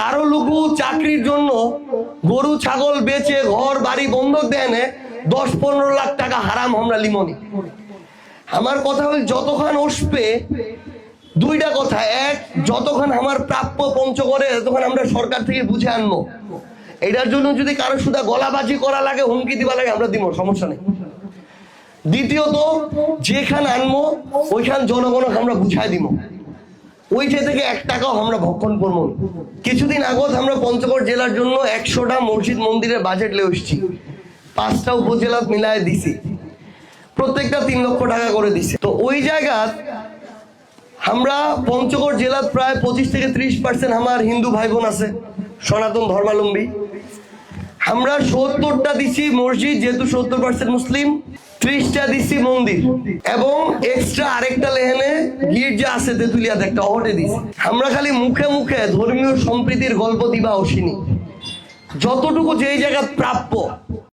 কারও লুকু চাকরির জন্য গরু, ছাগল বেচে ঘর, বাড়ি বন্ধক দেয় দশ পনেরো লাখ টাকা হারাম আমরা লিমনি। আমার কথা হল, যতক্ষণ আসবে দুইটা কথা। এক, যতক্ষণ আমার প্রাপ্য পঞ্চগড়ে ততক্ষণ আমরা সরকার থেকে বুঝে আনব। এটার জন্য যদি কারও সুদা গলাবাজি করা লাগে, হুমকি দিবা লাগে, আমরা দিব, সমস্যা নেই। দ্বিতীয়ত, যেখান আনব, ওইখান জনগণকে আমরা বুঝাই দিব। ওইটা থেকে এক টাকাও আমরা ভক্ষণ করব কিছুদিন আগত আমরা পঞ্চগড় জেলার জন্য একশোটা মসজিদ মন্দিরের বাজেট লে এসছি। পাঁচটা উপজেলা মিলায় দিছি। প্রত্যেকটা তিন লক্ষ টাকা করে দিছে। তো ওই জায়গা আমরা পঞ্চগড় জেলার প্রায় পঁচিশ থেকে ত্রিশ পার্সেন্ট আমার হিন্দু ভাই বোন আছে, সনাতন ধর্মাবলম্বী আমরা সত্তরটা দিছি মসজিদ, যেহেতু সত্তর পার্সেন্ট মুসলিম, ত্রিশটা দিছি মন্দির। এবং এক্সট্রা আরেকটা লেহেনে গির্জা আছে তেতুলিয়াতে, একটা অহটে দিছি। আমরা খালি মুখে মুখে ধর্মীয় সম্প্রীতির গল্প দিবা অসিনি যতটুকু যেই জায়গা প্রাপ্য